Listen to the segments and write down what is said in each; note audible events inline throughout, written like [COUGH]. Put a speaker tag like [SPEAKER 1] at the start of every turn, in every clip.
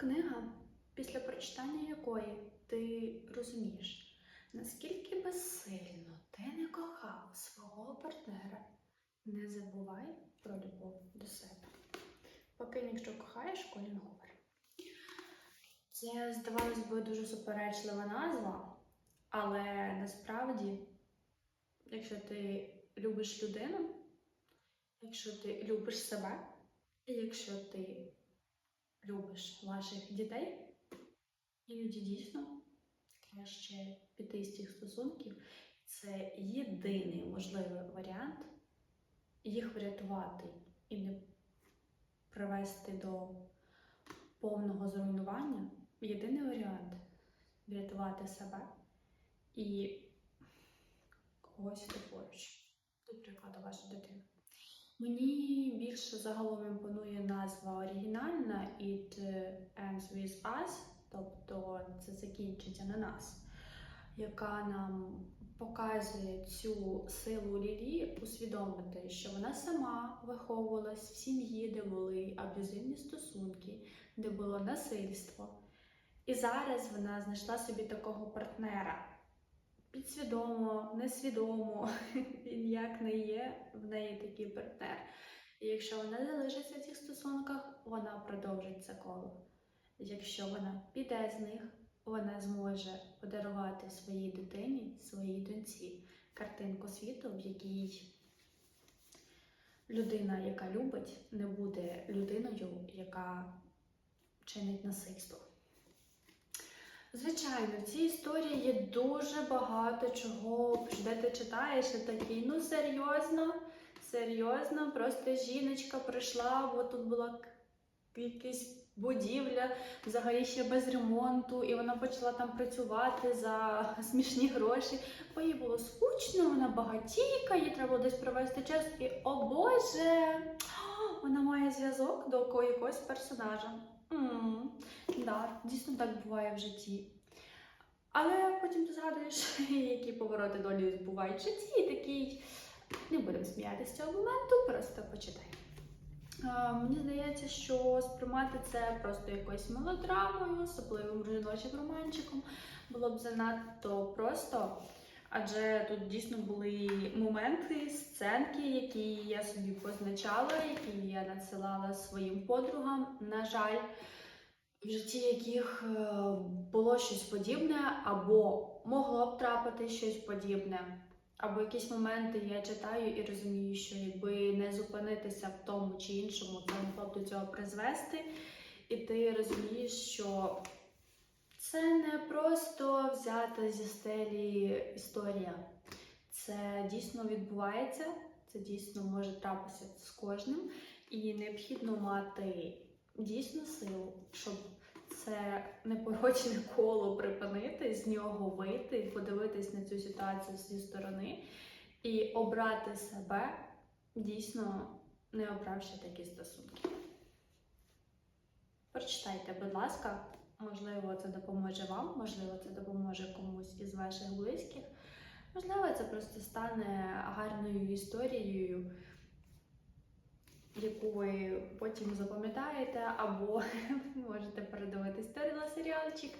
[SPEAKER 1] Книга, після прочитання якої ти розумієш, наскільки безсильно ти не кохав свого партнера, не забувай про любов до себе. Покинь, якщо кохаєш, колін говор. Це, здавалось би, дуже суперечлива назва, але насправді, якщо ти любиш людину, якщо ти любиш себе, якщо ти любиш ваших дітей, іноді дійсно краще піти з цих стосунків. Це єдиний можливий варіант їх врятувати і не привести до повного зруйнування. Єдиний варіант врятувати себе і когось поруч, до прикладу, вашу дитину. Мені більше загалом імпонує назва оригінальна It ends with us, тобто це закінчиться на нас, яка нам показує цю силу Лілі усвідомити, що вона сама виховувалась в сім'ї, де були аб'юзивні стосунки, де було насильство. І зараз вона знайшла собі такого партнера. Підсвідомо, несвідомо, [LAUGHS] він як не є в неї такий партнер. І якщо вона залишиться в цих стосунках, вона продовжить це коло. Якщо вона піде з них, вона зможе подарувати своїй дитині, своїй доньці картинку світу, в якій людина, яка любить, не буде людиною, яка чинить насильство. Звичайно, в цій історії є дуже багато чого, де ти читаєш і такий, ну серйозно, серйозно, просто жіночка прийшла, бо тут була якась будівля, взагалі ще без ремонту, і вона почала там працювати за [LAUGHS] смішні гроші. Бо їй було скучно, вона багатійка, їй треба десь провести час, і о Боже, [GASPS] вона має зв'язок до ко- якогось персонажа. Да, дійсно так буває в житті. Але потім ти згадуєш, [LAUGHS] які повороти долі бувають в житті, і такий не будемо сміятися з цього моменту, просто почитай. Мені здається, що сприймати це просто якоюсь мелодрамою, особливим жіночим романчиком було б занадто просто. Адже тут дійсно були моменти, сценки, які я собі позначала, які я надсилала своїм подругам. На жаль, в житті яких е, було щось подібне, або могло б трапити щось подібне. Або якісь моменти я читаю і розумію, що якби не зупинитися в тому чи іншому, це могло б до цього призвести. І ти розумієш, що це не просто взята зі стелі історія. Це дійсно відбувається, це дійсно може трапитися з кожним. І необхідно мати дійсно силу, щоб це непорочне коло припинити, з нього вийти, подивитись на цю ситуацію зі сторони і обрати себе, дійсно не обравши такі стосунки. Прочитайте, будь ласка, можливо, це допоможе вам, можливо, це допоможе комусь із ваших близьких. Можливо, це просто стане гарною історією, яку ви потім запам'ятаєте, або [LAUGHS] можете передивитись серіалчик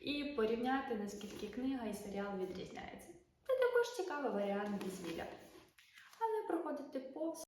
[SPEAKER 1] і порівняти, наскільки книга і серіал відрізняються. Це також цікавий варіант дозвілля. Але проходити повз